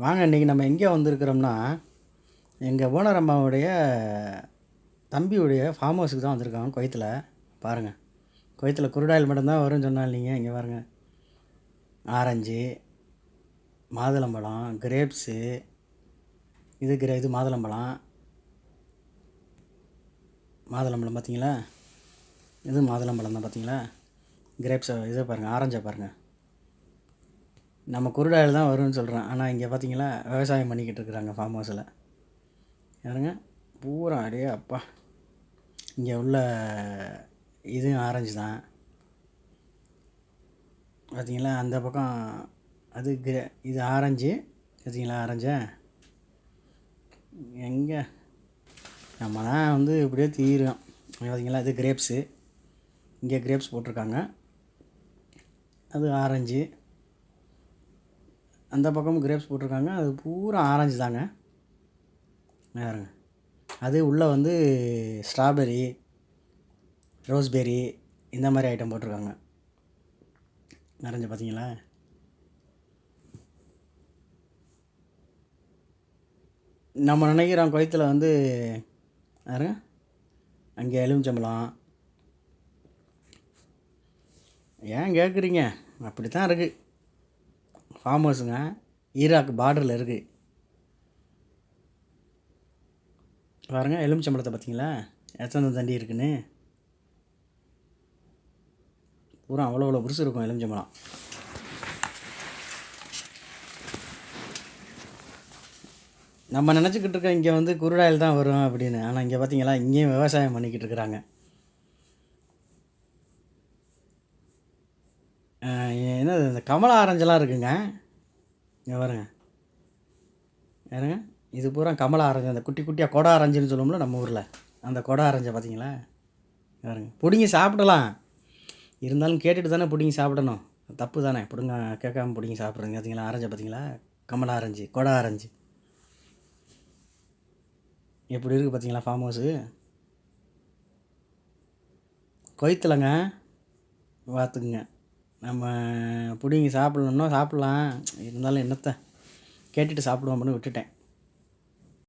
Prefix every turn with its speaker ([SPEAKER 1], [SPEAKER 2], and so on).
[SPEAKER 1] வாங்க இன்றைக்கி நம்ம எங்கே வந்திருக்கிறோம்னா எங்கள் ஓனர் அம்மாவுடைய தம்பியுடைய ஃபார்ம் ஹவுஸுக்கு தான் வந்திருக்காங்க குவைத்தில் பாருங்கள் குவைத்தில் குருடாயில் மட்டும்தான் வரும்னு சொன்னால் நீங்கள் இங்கே பாருங்கள் ஆரஞ்சு மாதுளம்பழம் கிரேப்ஸு இது கிரே இது மாதுளம்பழம். மாதுளம்பழம் பார்த்தீங்களா இது மாதுளம்பழம் தான் பார்த்தீங்களா கிரேப்ஸை இதை பாருங்கள் ஆரஞ்சை பாருங்கள் நம்ம குருடாயில் தான் வரும்னு சொல்கிறேன் ஆனால் இங்கே பார்த்தீங்களா விவசாயம் பண்ணிக்கிட்டு இருக்கிறாங்க ஃபார்ம் ஹவுஸில் யாருங்க? பூரா அடே அப்பா. இங்கே உள்ள இதுவும் ஆரஞ்சு தான். பார்த்தீங்களா அந்த பக்கம் அது கிரே இது ஆரஞ்சு பார்த்தீங்களா ஆரஞ்சா எங்கே? நம்ம தான் வந்து இப்படியே தீரும் பார்த்தீங்களா இது கிரேப்ஸு இங்கே கிரேப்ஸ் போட்டிருக்காங்க. அது ஆரஞ்சு அந்த பக்கமும் கிரேப்ஸ் போட்டிருக்காங்க. அது பூரா ஆரஞ்சு தாங்க. வேறுங்க அது உள்ளே வந்து ஸ்ட்ராபெரி ரோஸ்பெரி இந்த மாதிரி ஐட்டம் போட்டிருக்காங்க. நிறைஞ்சு பார்த்தீங்களா நம்ம நினைக்கிறோம் குவைத்தில் வந்து யாருங்க அங்கே எலுமிச்சம்பழம். ஏன் கேட்குறீங்க அப்படி தான் இருக்குது ஃபார்ம் ஹவுஸுங்க ஈராக் பார்டரில் இருக்குது பாருங்கள் எலுமிச்சம்பழத்தை பார்த்தீங்களா? எத்தனை தண்டி இருக்குன்னு? பூரா அவ்வளோ அவ்வளோ புதுசு இருக்கும் எலுமிச்சம்பழம். நம்ம நினச்சிக்கிட்டு இருக்கோம் இங்கே வந்து குருடாயில் தான் வரும் அப்படின்னு. ஆனால் இங்கே பார்த்தீங்களா இங்கேயும் விவசாயம் பண்ணிக்கிட்டு இருக்கிறாங்க. என்னது இந்த கமலா ஆரஞ்செல்லாம் இருக்குங்க. இங்கே வருங்க யாருங்க இது பூரா கமலா ஆரஞ்சு அந்த குட்டி குட்டியாக கொடை ஆரஞ்சுன்னு சொல்லுவோம்ல நம்ம ஊரில். அந்த கொடை ஆரஞ்சை பார்த்தீங்களா பாருங்க. பிடுங்கி சாப்பிடலாம். இருந்தாலும் கேட்டுட்டு தானே பிடுங்கி சாப்பிடணும். தப்பு தானே. பிடுங்க கேட்காம பிடுங்கி சாப்பிட்றீங்க. பார்த்தீங்களா ஆரஞ்சை பார்த்தீங்களா கமலா ஆரஞ்சு கொடை ஆரஞ்சு. எப்படி இருக்குது பார்த்தீங்களா ஃபார்ம் ஹவுஸு கொய்த்தலைங்க பார்த்துக்குங்க நம்ம பிடிங்கி சாப்பிட்ணுன்னா சாப்பிட்லாம். இருந்தாலும் என்னத்தை? கேட்டுட்டு சாப்பிடுவோம் அப்படின்னு விட்டுட்டேன்.